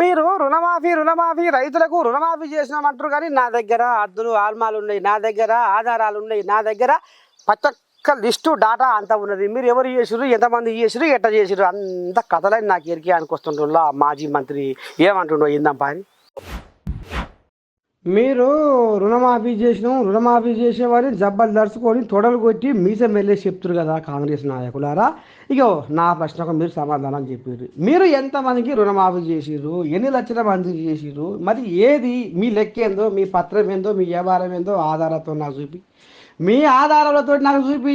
మీరు రుణమాఫీ రుణమాఫీ రైతులకు రుణమాఫీ చేసినామంటారు కానీ నా దగ్గర అద్దులు ఆల్మాలు ఉన్నాయి. నా దగ్గర ఆధారాలు ఉన్నాయి. నా దగ్గర ప్రతి ఒక్క లిస్టు డాటా అంతా ఉన్నది. మీరు ఎవరు చేసిరు ఎంతమంది చేసిరు ఎట్ట చేసిరు అంత కథలని నాకు ఎరికే అనుకొస్తుండ్రులా మాజీ మంత్రి. ఏమంటుండో ఇందాం అని మీరు రుణమాఫీ చేసిన రుణమాఫీ చేసేవాడిని జబ్బలు దరుచుకొని తొడలు కొట్టి మీసం వెళ్ళేసి చెప్తారు కదా కాంగ్రెస్ నాయకులారా? ఇగో నా ప్రశ్నకు మీరు సమాధానం చెప్పారు మీరు ఎంతమందికి రుణమాఫీ చేసిరు ఎన్ని లక్షల మందికి చేసిరు మరి ఏది? మీ లెక్క ఏందో మీ పత్రం ఏందో మీ వ్యవహారం ఏందో ఆధారాలతో నాకు చూపి. మీ ఆధారాలతో నాకు చూపి.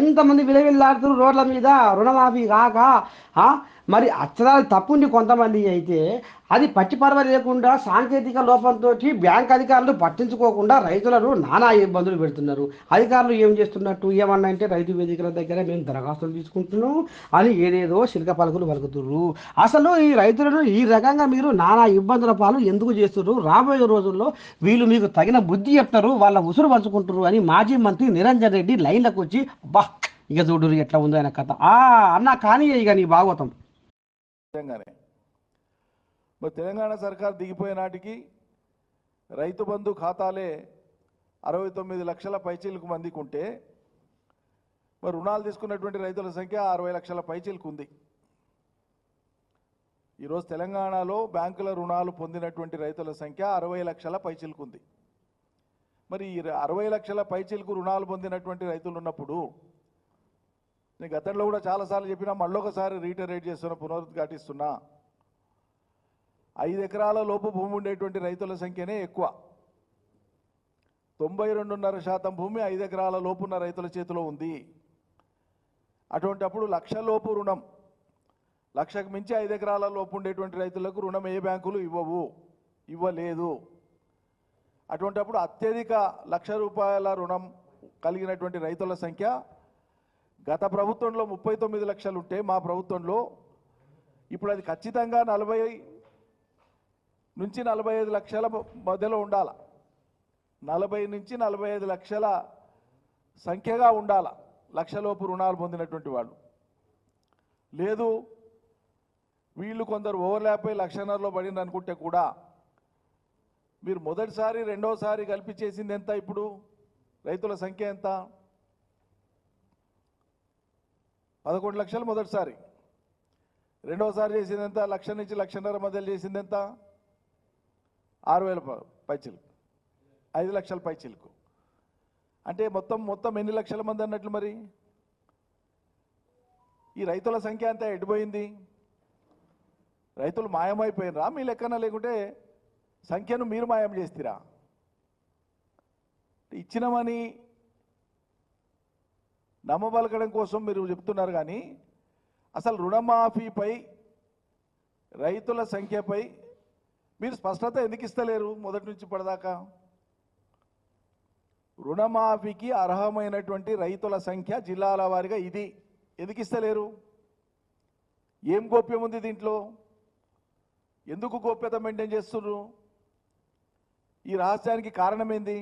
ఎంతమంది విలవిల్లాడుతున్నారు రోడ్ల మీద? రుణమాఫీ కాక మరి అక్షరాలు తప్పుంది కొంతమంది అయితే అది పట్టి లేకుండా సాంకేతిక లోపంతో బ్యాంక్ అధికారులు పట్టించుకోకుండా రైతులను నానా ఇబ్బందులు పెడుతున్నారు. అధికారులు ఏం చేస్తున్నట్టు? ఏమన్నా అంటే రైతు వేదికల దగ్గర మేము దరఖాస్తులు తీసుకుంటున్నాం అని ఏదేదో శిల్క పలుకులు పలుకుతుర్రు. అసలు ఈ రైతులను ఈ రకంగా మీరు నానా ఇబ్బందుల పాలు ఎందుకు చేస్తున్నారు రాబోయే రోజుల్లో వీళ్ళు మీకు తగిన బుద్ధి చెప్తారు వాళ్ళ ఉసురు పంచుకుంటారు అని మాజీ మంత్రి నిరంజన్ రెడ్డి లైన్లకు వచ్చి బా ఇక చూడు ఎట్లా ఉందో ఆయన కథ. ఆ అన్న కానీ ఇక నీ భాగవతం. నిజంగానే. మరి తెలంగాణ సర్కార్ దిగిపోయే నాటికి రైతు బంధు ఖాతాలే అరవై తొమ్మిది లక్షల పైచీలకు మందికి ఉంటే మరి రుణాలు తీసుకున్నటువంటి రైతుల సంఖ్య అరవై లక్షల పైచీలకు ఉంది ఈరోజు తెలంగాణలో బ్యాంకుల రుణాలు పొందినటువంటి రైతుల సంఖ్య అరవై లక్షల పైచీలకు ఉంది మరి ఈ అరవై లక్షల పైచీలకు రుణాలు పొందినటువంటి రైతులు ఉన్నప్పుడు నేను గతంలో కూడా చాలాసార్లు చెప్పినా మళ్ళీ ఒకసారి రీటరేట్ చేస్తున్నా పునరుద్ఘాటిస్తున్నా ఐదు ఎకరాల లోపు భూమి ఉండేటువంటి రైతుల సంఖ్యనే ఎక్కువ. తొంభై రెండున్నర శాతం భూమి ఐదు ఎకరాల లోపు ఉన్న రైతుల చేతిలో ఉంది. అటువంటప్పుడు లక్ష లోపు రుణం. లక్షకు మించి ఐదు ఎకరాల లోపు ఉండేటువంటి రైతులకు రుణం ఏ బ్యాంకులు ఇవ్వవు ఇవ్వలేదు. అటువంటప్పుడు అత్యధిక లక్ష రూపాయల రుణం కలిగినటువంటి రైతుల సంఖ్య గత ప్రభుత్వంలో ముప్పై తొమ్మిది లక్షలు ఉంటే మా ప్రభుత్వంలో ఇప్పుడు అది ఖచ్చితంగా నలభై నుంచి నలభై ఐదు లక్షల మధ్యలో ఉండాల. నలభై నుంచి నలభై ఐదు లక్షల సంఖ్యగా ఉండాల లక్షలోపు రుణాలు పొందినటువంటి వాళ్ళు. లేదు వీళ్ళు కొందరు ఓవర్లాప్ అయి లక్షన్నరలో పడింది అనుకుంటే కూడా మీరు మొదటిసారి రెండోసారి కలిపి చేసింది ఎంత ఇప్పుడు? రైతుల సంఖ్య ఎంత? పదకొండు లక్షలు మొదటిసారి. రెండవసారి చేసింది ఎంత లక్ష నుంచి లక్షన్నర మధ్యలో చేసింది ఎంత ఆరు వేల ప- పైచిలకు. ఐదు లక్షల పైచిలకు. అంటే మొత్తం మొత్తం ఎన్ని లక్షల మంది అన్నట్లు మరి? ఈ రైతుల సంఖ్య అంతా ఎడిపోయింది రైతులు మాయమైపోయినరా? మీ లెక్కన లేకుంటే సంఖ్యను మీరు మాయం చేస్తారా? ఇచ్చినమని నమ్మబలకడం కోసం మీరు చెప్తున్నారు కానీ అసలు రుణమాఫీపై రైతుల సంఖ్యపై మీరు స్పష్టత ఎందుకు ఇస్తలేరు మొదటి నుంచి ఇప్పటిదాకా? రుణమాఫీకి అర్హమైనటువంటి రైతుల సంఖ్య జిల్లాల వారిగా ఇది. ఎందుకు ఇస్తలేరు? ఏం గోప్యం ఉంది దీంట్లో? ఎందుకు గోప్యత మెయింటైన్ చేస్తున్నారు? ఈ రహస్యానికి కారణం ఏంది?